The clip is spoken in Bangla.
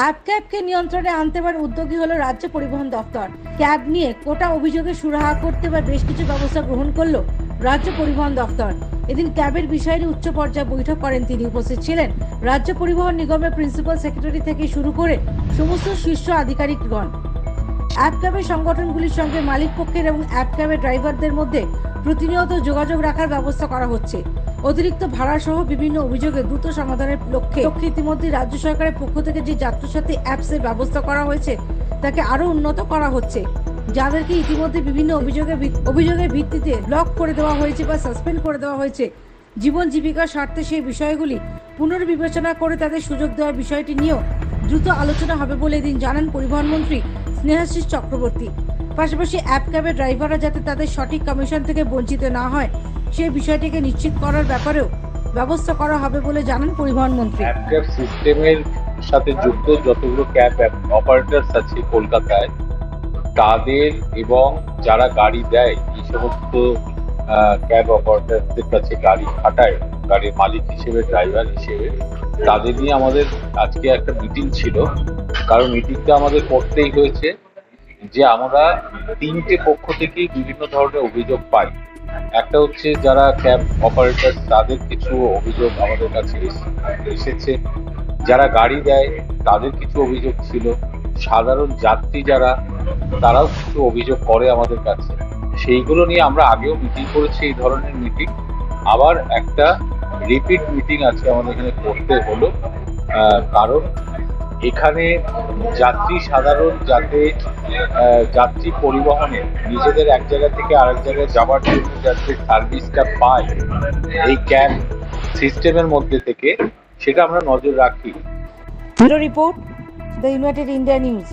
অ্যাপ ক্যাবকে নিয়ন্ত্রণে আনতে পারে উদ্যোগী হলো রাজ্য পরিবহন দপ্তর। ক্যাব নিয়ে কোটা অভিযোগে সুরাহা করতে বা বেশ কিছু ব্যবস্থা গ্রহণ করল রাজ্য পরিবহন দপ্তর। এদিন ক্যাবের বিষয় উচ্চ পর্যায়ে বৈঠক করেন তিনি। উপস্থিত ছিলেন রাজ্য পরিবহন নিগমের প্রিন্সিপাল সেক্রেটারি থেকে শুরু করে সমস্ত শীর্ষ আধিকারিকগণ। অ্যাপ ক্যাবের সংগঠনগুলির সঙ্গে মালিক পক্ষের এবং অ্যাপ ক্যাবের ড্রাইভারদের মধ্যে প্রতিনিয়ত যোগাযোগ রাখার ব্যবস্থা করা হচ্ছে। অতিরিক্ত ভাড়া সহ বিভিন্ন অভিযোগে দ্রুত সমাধানের লক্ষ্যে লক্ষ্যে ইতিমধ্যে রাজ্য সরকারের পক্ষ থেকে যে যাত্রীসাথী অ্যাপসের ব্যবস্থা করা হয়েছে, তাকে আরও উন্নত করা হচ্ছে। যাদেরকে ইতিমধ্যে বিভিন্ন অভিযোগের অভিযোগের ভিত্তিতে ব্লক করে দেওয়া হয়েছে বা সাসপেন্ড করে দেওয়া হয়েছে। জীবন জীবিকার স্বার্থে সেই বিষয়গুলি পুনর্বিবেচনা করে তাদের সুযোগ দেওয়ার বিষয়টি নিয়েও দ্রুত আলোচনা হবে বলে এদিন জানান পরিবহন মন্ত্রী স্নেহাশিস চক্রবর্তী। পাশাপাশি অ্যাপ ক্যাবের ড্রাইভাররা যাতে তাদের সঠিক কমিশন থেকে বঞ্চিত না হয় সেই বিষয়টিকে নিশ্চিত করার ব্যাপারেও ব্যবস্থা করা হবে বলে জানান পরিবহন মন্ত্রী। ক্যাব সিস্টেমের সাথে যুক্ত যতগুলো ক্যাব অপারেটরস আছে কলকাতায়, তাদের এবং যারা গাড়ি দেয়, এই সমস্ত ক্যাব অপারেটরদের কাছে গাড়ি খাটায় গাড়ির মালিক হিসেবে ড্রাইভার হিসেবে, তাদের নিয়ে আমাদের আজকে একটা মিটিং ছিল। কারণ মিটিংটা আমাদের করতেই হয়েছে যে আমরা তিনটে পক্ষ থেকেই বিভিন্ন ধরনের অভিযোগ পাই। একটা হচ্ছে যারা ক্যাব অপারেটর তাদের কিছু অভিযোগ আমাদের কাছে এসেছে। যারা গাড়ি দেয়, তাদের কিছু অভিযোগ ছিল। সাধারণ যাত্রী যারা, তারাও কিছু অভিযোগ করে আমাদের কাছে। সেইগুলো নিয়ে আমরা আগেও মিটিং করেছি এই ধরনের মিটিং আবার একটা রিপিট মিটিং আজকে আমাদের এখানে করতে হলো। কারণ এখানে যাত্রী সাধারণ যাতে যাত্রী পরিবহনে নিজেদের এক জায়গা থেকে আরেক জায়গায় যাওয়ার জন্য যাতে সার্ভিসটা পায় এই ক্যাব সিস্টেমের মধ্যে থেকে, সেটা আমরা নজর রাখি। Bureau report, the United India news.